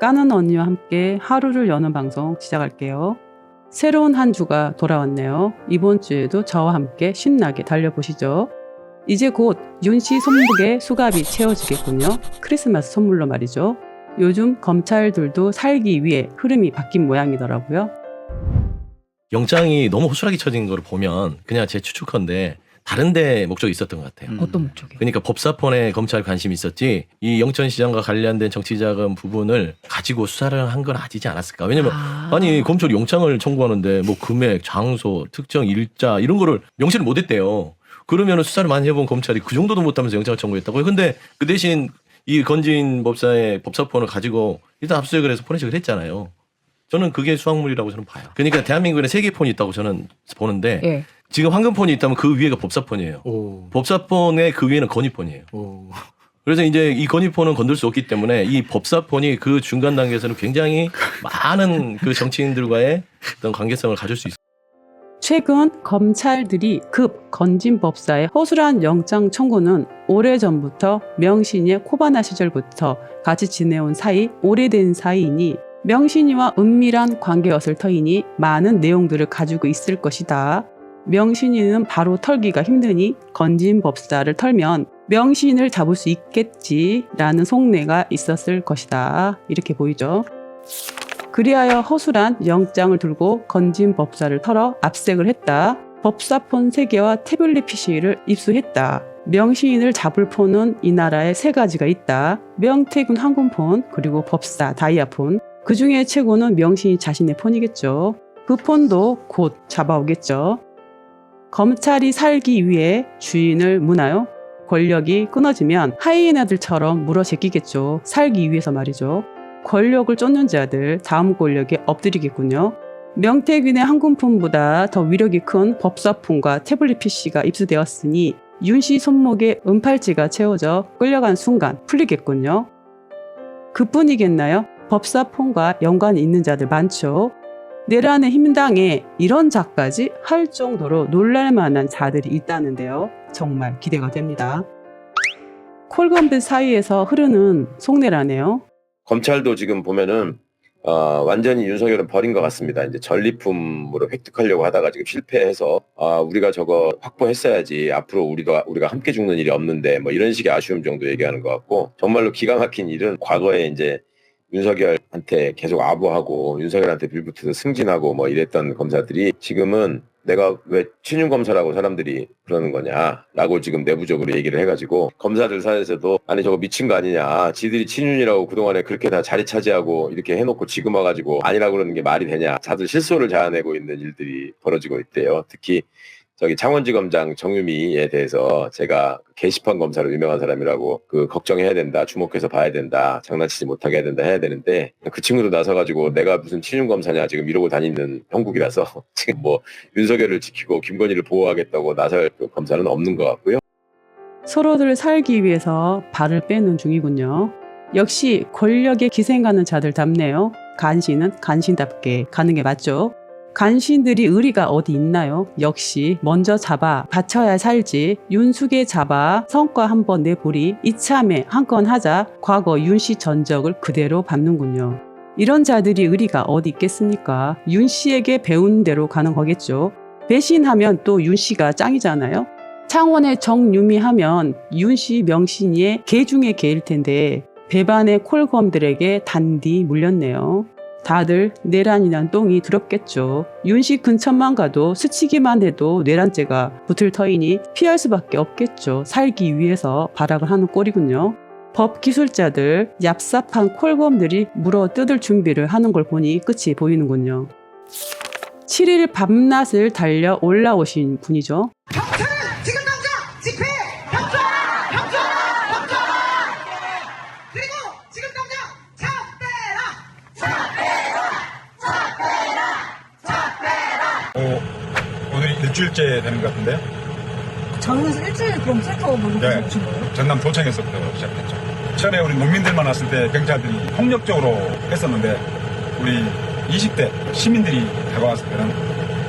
까는 언니와 함께 하루를 여는 방송 시작할게요. 새로운 한 주가 돌아왔네요. 이번 주에도 저와 함께 신나게 달려보시죠. 이제 곧 윤씨 손목에 수갑이 채워지겠군요. 크리스마스 선물로 말이죠. 요즘 검찰들도 살기 위해 흐름이 바뀐 모양이더라고요. 영장이 너무 호술하게 쳐진 걸 보면 그냥 제 추측컨대 다른데 목적이 있었던 것 같아요. 음. 어떤 목적이? 그러니까 법사폰에 검찰 관심이 있었지 이 영천 시장과 관련된 정치자금 부분을 가지고 수사를 한 건 아니지 않았을까? 왜냐면 아. 아니 검찰이 영장을 청구하는데 뭐 금액, 장소, 특정 일자 이런 거를 명시를 못했대요. 그러면 수사를 많이 해본 검찰이 그 정도도 못하면서 영장을 청구했다고요. 근데 그 대신 이 건진 법사의 법사폰을 가지고 일단 압수수색을 해서 포렌식을 했잖아요. 저는 그게 수학물이라고 저는 봐요. 그러니까 대한민국에 세개 폰이 있다고 저는 보는데 예. 지금 황금폰이 있다면 그 위에가 법사폰이에요. 오. 법사폰의 그 위에는 건의폰이에요. 오. 그래서 이제 이 건의폰은 건들 수 없기 때문에 이 법사폰이 그 중간 단계에서는 굉장히 많은 그 정치인들과의 어떤 관계성을 가질 수 있어요. 최근 검찰들이 급 건진 법사의 허술한 영장 청구는 오래전부터 명신이의 코바나 시절부터 같이 지내온 사이 오래된 사이이니 명신이와 은밀한 관계였을 터이니 많은 내용들을 가지고 있을 것이다. 명신이는 바로 털기가 힘드니 건진 법사를 털면 명신을 잡을 수 있겠지라는 속내가 있었을 것이다. 이렇게 보이죠. 그리하여 허술한 영장을 들고 건진 법사를 털어 압색을 했다. 법사폰 3개와 태블릿 PC를 입수했다. 명시인을 잡을 폰은 이 나라에 세 가지가 있다. 명태균 항공폰, 그리고 법사 다이아폰. 그 중에 최고는 명시인 자신의 폰이겠죠. 그 폰도 곧 잡아오겠죠. 검찰이 살기 위해 주인을 무나요? 권력이 끊어지면 하이에나들처럼 물어 제끼겠죠. 살기 위해서 말이죠. 권력을 쫓는 자들 다음 권력에 엎드리겠군요. 명태균의 항공폰보다 더 위력이 큰 법사폰과 태블릿 PC가 입수되었으니 윤 씨 손목에 은팔찌가 채워져 끌려간 순간 풀리겠군요. 그뿐이겠나요? 법사폰과 연관이 있는 자들 많죠. 내란의 힘당에 이런 작까지 할 정도로 놀랄만한 자들이 있다는데요. 정말 기대가 됩니다. 콜검들 사이에서 흐르는 속내라네요. 검찰도 지금 보면은 어, 완전히 윤석열은 버린 것 같습니다. 이제 전리품으로 획득하려고 하다가 지금 실패해서 아, 우리가 저거 확보했어야지 앞으로 우리가 우리가 함께 죽는 일이 없는데 뭐 이런 식의 아쉬움 정도 얘기하는 것 같고 정말로 기가 막힌 일은 과거에 이제 윤석열한테 계속 아부하고 윤석열한테 빌붙어서 승진하고 뭐 이랬던 검사들이 지금은 내가 왜 친윤 검사라고 사람들이 그러는 거냐라고 지금 내부적으로 얘기를 해가지고 검사들 사이에서도 아니 저거 미친 거 아니냐. 지들이 친윤이라고 그동안에 그렇게 다 자리 차지하고 이렇게 해놓고 지금 와가지고 아니라고 그러는 게 말이 되냐. 다들 실소를 자아내고 있는 일들이 벌어지고 있대요. 특히 저기 창원지검장 정유미에 대해서 제가 게시판 검사로 유명한 사람이라고 그 걱정해야 된다 주목해서 봐야 된다 장난치지 못하게 해야 된다 해야 되는데 그 친구도 나서가지고 내가 무슨 친윤 검사냐 지금 이러고 다니는 형국이라서 지금 뭐 윤석열을 지키고 김건희를 보호하겠다고 나설 그 검사는 없는 것 같고요. 서로들 살기 위해서 발을 빼는 중이군요. 역시 권력에 기생하는 자들 답네요. 간신은 간신답게 가는 게 맞죠. 간신들이 의리가 어디 있나요? 역시 먼저 잡아 바쳐야 살지 윤숙에 잡아 성과 한번 내보리 이참에 한 건 하자 과거 윤씨 전적을 그대로 밟는군요. 이런 자들이 의리가 어디 있겠습니까? 윤 씨에게 배운 대로 가는 거겠죠. 배신하면 또 윤 씨가 짱이잖아요. 창원의 정유미 하면 윤 씨 명신이의 개 중의 개일 텐데 배반의 콜검들에게 단디 물렸네요. 다들 내란이란 똥이 두렵겠죠. 윤씨 근처만 가도 스치기만 해도 내란죄가 붙을 터이니 피할 수밖에 없겠죠. 살기 위해서 발악을 하는 꼴이군요. 법 기술자들, 얍삽한 콜검들이 물어 뜯을 준비를 하는 걸 보니 끝이 보이는군요. 7일 밤낮을 달려 올라오신 분이죠. 지금 당장 집회 협조하라 협조하라 협조하라 그리고 지금 당장 차 빼라 어, 오늘이 일주일째 되는 것 같은데요? 장에서 일주일 그럼 센터 뭐 이렇게 네. 오신 거예요? 전남 도청에서부터 시작했죠. 처음에 우리 농민들만 왔을 때 경찰들이 폭력적으로 했었는데 우리 20대 시민들이 다가왔을 때는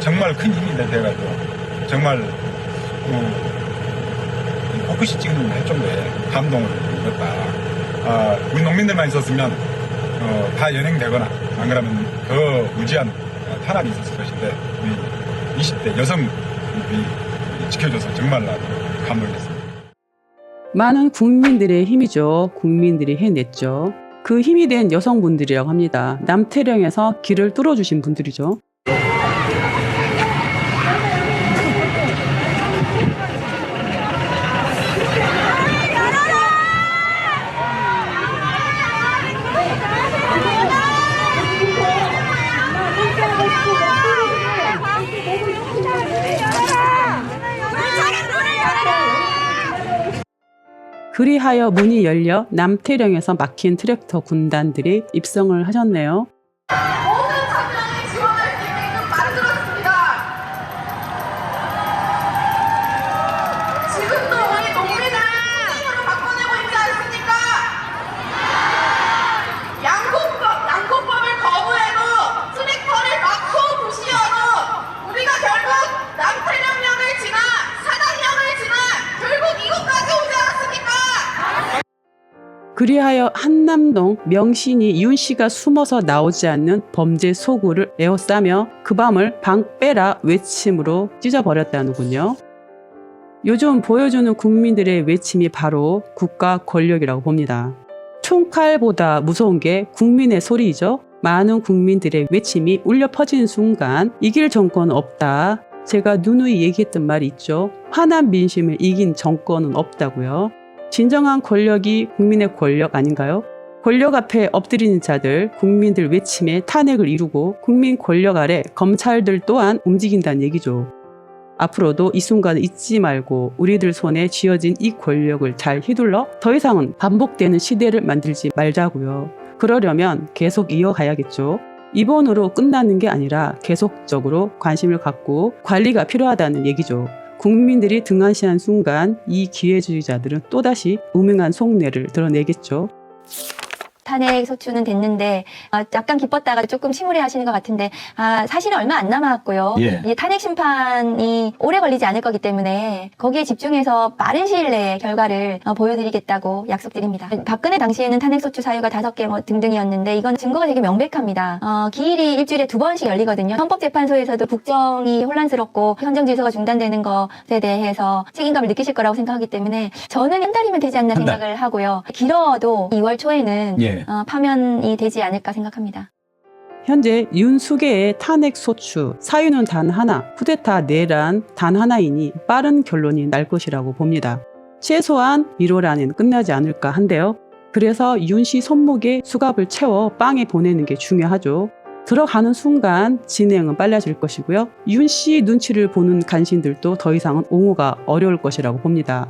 정말 큰 힘이 돼가지고 정말 그 포커시 찍는 할 정도의 감동을 입었다. 아, 우리 농민들만 있었으면 어, 다 연행되거나 안 그러면 더 무지한 어, 탄압이 있었을 것인데 우리 20대 여성들이 지켜줘서 정말 감동했습니다. 많은 국민들의 힘이죠. 국민들이 해냈죠. 그 힘이 된 여성분들이라고 합니다. 남태령에서 길을 뚫어주신 분들이죠. 그리하여 문이 열려 남태령에서 막힌 트랙터 군단들이 입성을 하셨네요. 그리하여 한남동 명신이 윤 씨가 숨어서 나오지 않는 범죄 소굴을 에워싸며 그 밤을 방 빼라 외침으로 찢어버렸다는군요. 요즘 보여주는 국민들의 외침이 바로 국가 권력이라고 봅니다. 총칼보다 무서운 게 국민의 소리이죠. 많은 국민들의 외침이 울려 퍼지는 순간 이길 정권 없다. 제가 누누이 얘기했던 말이 있죠. 화난 민심을 이긴 정권은 없다고요. 진정한 권력이 국민의 권력 아닌가요? 권력 앞에 엎드리는 자들, 국민들 외침에 탄핵을 이루고 국민 권력 아래 검찰들 또한 움직인다는 얘기죠. 앞으로도 이 순간을 잊지 말고 우리들 손에 쥐어진 이 권력을 잘 휘둘러 더 이상은 반복되는 시대를 만들지 말자고요. 그러려면 계속 이어가야겠죠. 이번으로 끝나는 게 아니라 계속적으로 관심을 갖고 관리가 필요하다는 얘기죠. 국민들이 등한시한 순간 이 기회주의자들은 또다시 우명한 속내를 드러내겠죠. 탄핵 소추는 됐는데 아, 약간 기뻤다가 조금 침울해 하시는 것 같은데 아, 사실은 얼마 안 남았고요. 예. 이 탄핵 심판이 오래 걸리지 않을 거기 때문에 거기에 집중해서 빠른 시일 내에 결과를 어, 보여드리겠다고 약속드립니다. 박근혜 당시에는 탄핵 소추 사유가 다섯 개 뭐 등등이었는데 이건 증거가 되게 명백합니다. 어, 기일이 일주일에 두 번씩 열리거든요. 헌법재판소에서도 국정이 혼란스럽고 현장 질서가 중단되는 것에 대해서 책임감을 느끼실 거라고 생각하기 때문에 저는 한 달이면 되지 않나. 생각을 하고요. 길어도 2월 초에는 예. 어, 파면이 되지 않을까 생각합니다. 현재 윤수계의 탄핵 소추 사유는 단 하나, 쿠데타 내란 단 하나이니 빠른 결론이 날 것이라고 봅니다. 최소한 1월 안엔 끝나지 않을까 한데요. 그래서 윤 씨 손목에 수갑을 채워 빵에 보내는 게 중요하죠. 들어가는 순간 진행은 빨라질 것이고요. 윤 씨 눈치를 보는 간신들도 더 이상은 옹호가 어려울 것이라고 봅니다.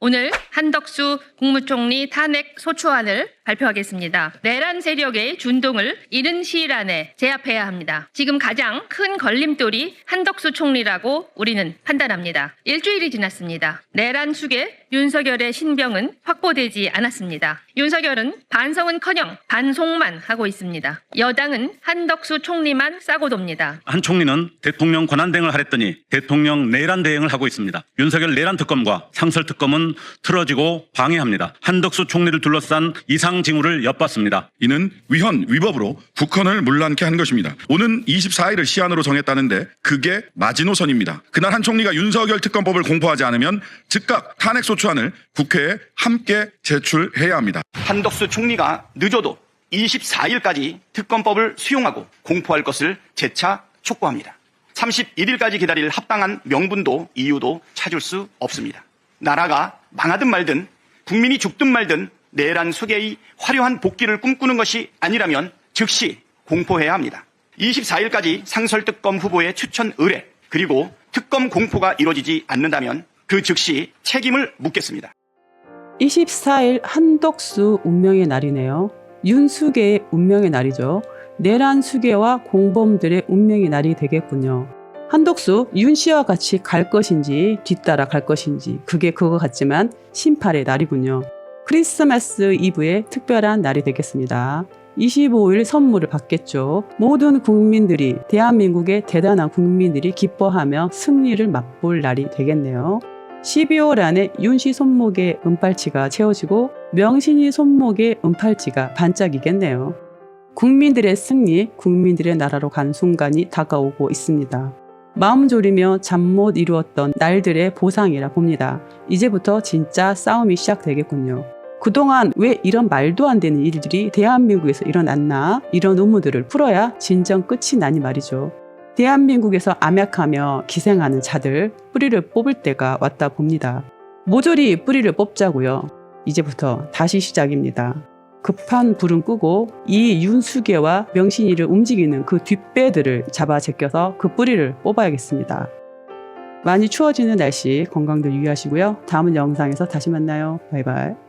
오늘 한덕수 국무총리 탄핵 소추안을 발표하겠습니다. 내란 세력의 준동을 이른 시일 안에 제압해야 합니다. 지금 가장 큰 걸림돌이 한덕수 총리라고 우리는 판단합니다. 일주일이 지났습니다. 내란 숙의 윤석열의 신병은 확보되지 않았습니다. 윤석열은 반성은커녕 반송만 하고 있습니다. 여당은 한덕수 총리만 싸고 돕니다. 한 총리는 대통령 권한 대행을 하랬더니 대통령 내란 대행을 하고 있습니다. 윤석열 내란 특검과 상설 특검은 틀어지고 방해합니다. 한덕수 총리를 둘러싼 이상 징후를 엿봤습니다. 이는 위헌 위법으로 국헌을 문란케 한 것입니다. 오는 24일을 시한으로 정했다는데 그게 마지노선입니다. 그날 한 총리가 윤석열 특검법을 공포하지 않으면 즉각 탄핵 소추안을 국회에 함께 제출해야 합니다. 한덕수 총리가 늦어도 24일까지 특검법을 수용하고 공포할 것을 재차 촉구합니다. 31일까지 기다릴 합당한 명분도 이유도 찾을 수 없습니다. 나라가 망하든 말든 국민이 죽든 말든 내란 수계의 화려한 복귀를 꿈꾸는 것이 아니라면 즉시 공포해야 합니다. 24일까지 상설특검 후보의 추천 의뢰 그리고 특검 공포가 이루어지지 않는다면 그 즉시 책임을 묻겠습니다. 24일 한덕수 운명의 날이네요. 윤수계의 운명의 날이죠. 내란 수계와 공범들의 운명의 날이 되겠군요. 한덕수, 윤 씨와 같이 갈 것인지 뒤따라 갈 것인지 그게 그거 같지만 심판의 날이군요. 크리스마스 이브의 특별한 날이 되겠습니다. 25일 선물을 받겠죠. 모든 국민들이 대한민국의 대단한 국민들이 기뻐하며 승리를 맛볼 날이 되겠네요. 12월 안에 윤씨 손목에 은팔치가 채워지고 명신이 손목에 은팔찌가 반짝이겠네요. 국민들의 승리, 국민들의 나라로 간 순간이 다가오고 있습니다. 마음 졸이며 잠 못 이루었던 날들의 보상이라 봅니다. 이제부터 진짜 싸움이 시작되겠군요. 그동안 왜 이런 말도 안 되는 일들이 대한민국에서 일어났나? 이런 의문들을 풀어야 진정 끝이 나니 말이죠. 대한민국에서 암약하며 기생하는 자들 뿌리를 뽑을 때가 왔다 봅니다. 모조리 뿌리를 뽑자고요. 이제부터 다시 시작입니다. 급한 불은 끄고 이 윤수계와 명신이를 움직이는 그 뒷배들을 잡아 제껴서 그 뿌리를 뽑아야겠습니다. 많이 추워지는 날씨 건강들 유의하시고요. 다음 영상에서 다시 만나요. 바이바이.